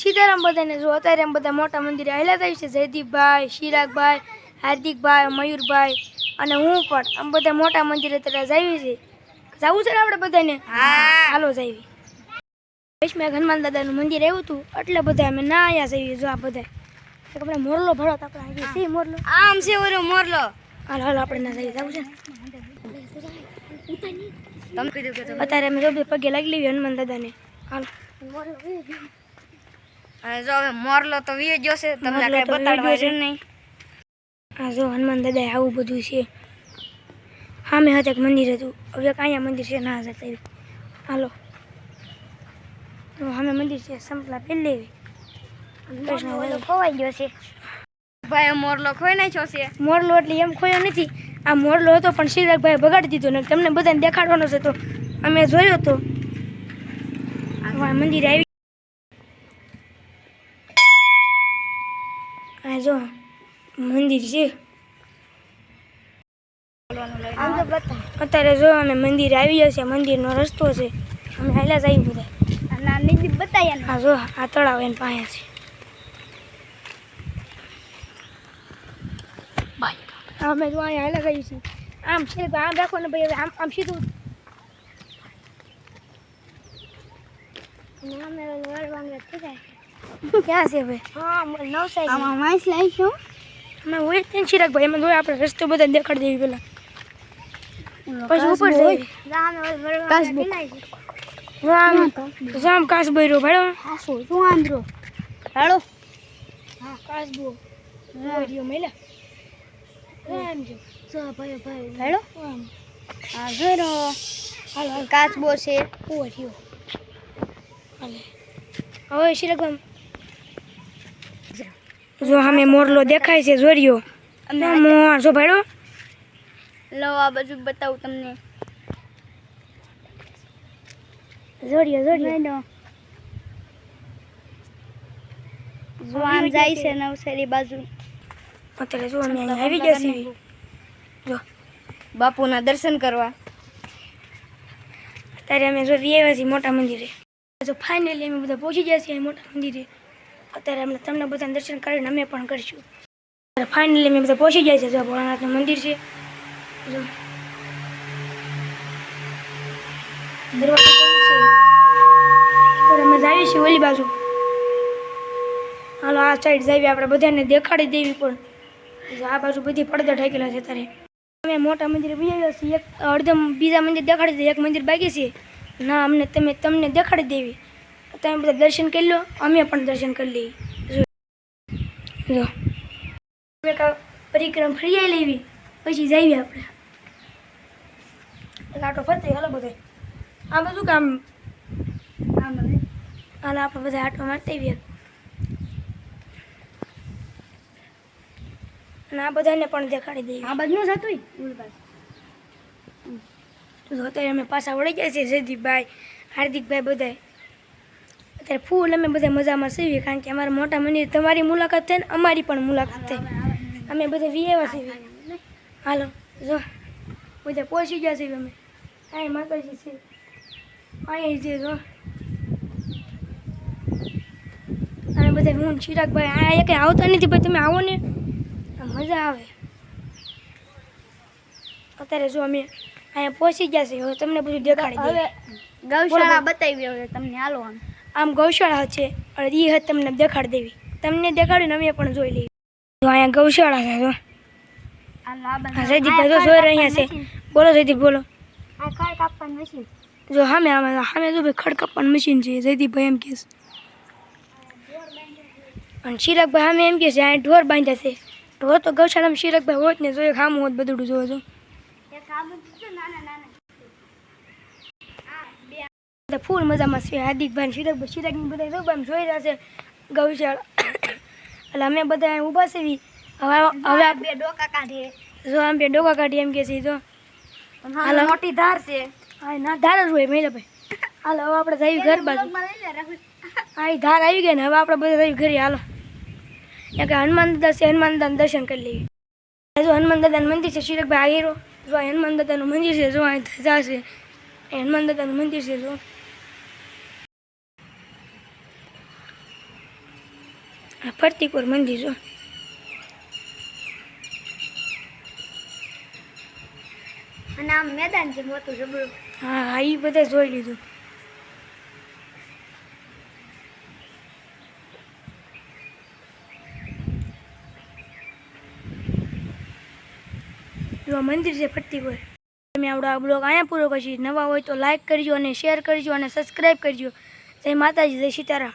સીતારામ બધાને જો અત્યારે એમ બધા મોટા મંદિરે આવેલા થાય છે. જયદીપભાઈ શિરાગભાઈ હાર્દિકભાઈ મયુરભાઈ અને હું પણ આમ બધા મોટા મંદિરે અત્યારે જાવી છે. જવું છે ને આપણે બધાને? હાલો જાવી વૈષ્ણવ હનુમાન દાદાનું મંદિર આવ્યું હતું એટલે બધા અમે ના આવ્યા જઈએ જો આ બધા. આપણે મોરલો ભરો તો આપણે આજે સી મોરલો. આમ છે ઓરો મોરલો. હાલો હાલો આપણે ના જઈએ જવું છે. અત્યારે અમે જો બે પગે લાગી લેવી હનુમાન દાદાને. હાલો. હવે જો હવે મોરલો તો વીયો જોશે તમને કઈ બતાડવા છે. નહીં. આ જો હનુમાન દાદા આવું બધું છે. સામે હતા એક મંદિર હતું. હવે અહીંયા મંદિર છે ના જતા હાલો. સામે મંદિર છે સંપલા પહેલે ખોવાઈ ગયો છે. ભાઈ મોરલો ખોઈ નાખ્યો છે. મોરલો એટલે એમ ખોયો નથી. આ મોરલો હતો પણ શિરાગભાઈ બગાડી દીધો ને તમને બધાને દેખાડવાનો છે તો. અમે જોયો તો. મંદિર આવી આ જો મંદિર છે. અત્યારે જો અમે મંદિર આવી જશે મંદિરનો રસ્તો છે. અમે હાલ્યા જઈએ બધા. બતાયા આ જો આ તળાવ એને પાસે છે. અમે તો અહીંયા હાલ્યા જઈએ છીએ આમ છે આમ રાખો ને ભાઈ આમ આમ સીધું. અમે થઈ જાય ક્યાં છે ભાઈ? હા નવસારી આમાં માઇસ લાવીશું. અમે હોય ને ચિરાગભાઈ એમાં જોઈએ આપણે રસ્તો બધા દેખાડી દેવી પેલા. પછી ઉપર જઈ રામ રામ કાસ રો ભાડો. હાસો શું આંદ્રો હાલો. હા કાસબો બૈરો મેલા. રામ જો. સો ભાઈ ભાઈ. હાલો. રામ હા જોરો હાલ હાલ. કાચબો છે. હાલે. હવે શિરગમ જો સામે મોરલો દેખાય છે જોર્યો. મોર જો ભાડો લો આ બાજુ બતાવું તમને. જોરિયો જોરિયો. જવાન જાય છે નવસારી બાજુ. અત્યારે જો અમે આવી ગયા છીએ. જો. બાપુના દર્શન કરવા. અત્યારે અમે જો આવ્યા છીએ મોટા મંદિરે. જો ફાઇનલી અમે બધા પહોંચી ગયા છીએ મોટા મંદિરે. અત્યારે અમે તમને બધા દર્શન કરીને અમે પણ કરીશું. અત્યારે ફાઇનલી અમે બધા પહોંચી જાય છે જો ભોળાનાથનું મંદિર છે. દરવાજો અમે જઈએ છીએ ઓલી બાજુ. હાલો, આ સાઈડ જઈએ, આપણે બધાને દેખાડી દેવી પણ. આ બાજુ બધી પડદા ઢાકેલા છે અત્યારે. અમે મોટા મંદિરે બીજા છીએ, એક અડધમ બીજા મંદિર દેખાડી દઈએ, એક મંદિર બાકી છે. ના, અમને તમે, તમને દેખાડી દેવી. તમે બધા દર્શન કરી લો અમે પણ દર્શન કરી લઈએ. જો. પરિક્રમ ફરી આવી લેવી પછી જઈએ આપણે. આટો ફરતે હાલો બધે આ બધું કામ. હાલ આપણે બધા આટો મારતા આવીએ અને આ બધાને પણ દેખાડી દઈએ. આ બાજુ હતું તો અત્યારે અમે પાછા વળી ગયા છીએ જયદીપભાઈ હાર્દિકભાઈ બધાય. અત્યારે ફૂલ અમે બધા મજામાં સીવીએ, કારણ કે અમારા મોટા મંદિર તમારી મુલાકાત થઈ ને અમારી પણ મુલાકાત થાય અમે બધા વિયેવા સીવીએ. હાલો, જો, બધા પહોંચી ગયા છીએ અમે. અહીં માતાજી છે. અહીં છે, જો. અને બધા હું ચિરાગભાઈ આ કંઈ આવતા નથી ભાઈ, તમે આવો ને. મજા આવે. અત્યારે જો અમે અહીંયા પહોંચી ગયા છે તમને બધું દેખાડી હવે ગૌશાળા બતાવી તમને, હાલો આમ. આમ ગૌશાળા છે. અને એ હદ તમને દેખાડી દેવી. તમને દેખાડીને અમે પણ જોઈ લઈએ. તો અહીંયા ગૌશાળા છે જો. સૈદીભાઈ જોઈ રહ્યા છે. બોલો સૈદીપ બોલો. જો સામે આમે સામે જો ભાઈ ખડ કાપવાનું મશીન છે. જયદીપભાઈ એમ કહેશે અને શિરકભાઈ સામે એમ કહે છે અહીંયા ઢોર બાંધ્યા છે. ઢોર તો ગૌશાળામાં શિરકભાઈ હોત ને જોઈએ ખામું હોત બધું જોવો છો બધા ફૂલ મજામાં છે. હાર્દિકભાઈ શિરક ચિરાગની બધા આમ જોઈ રહ્યા છે. ગૌશાળા. એટલે અમે બધા ઊભા છે હવે હવે બે ડોકા કાઢીએ જો આમ બે ડોકા કાઢીએ એમ કે છે તો હાલ મોટી ધાર છે. હા ના ધાર જ હોય મહિલા ભાઈ હાલ હવે આપણે જઈએ ઘર બાજુ હા એ ધાર આવી ગઈ ને હવે આપણે બધા જઈએ ઘરે. હાલો. કે હનુમાન દાદા છે હનુમાન દાદાનું દર્શન કરી લઈએ. જો હનુમાન દાદાનું મંદિર છે શિરકભાઈ આગેરો જો હનુમાન દાદાનું મંદિર છે જો અહીં ધજા છે. હનુમાન દાદાનું મંદિર છે જો. ફરતીપુર મંદિર જો. અને આમ મેદાન છે મોટું જબરું. હા હા એ બધા જોઈ લીધું. જો મંદિર છે ફરતીપુર તમે આવડો આ બ્લોગ અહીંયા પૂરો કરશી. નવા હોય તો લાઇક કરજો અને શેર કરજો અને સબસ્ક્રાઈબ કરજો. જય માતાજી જય સીતારામ.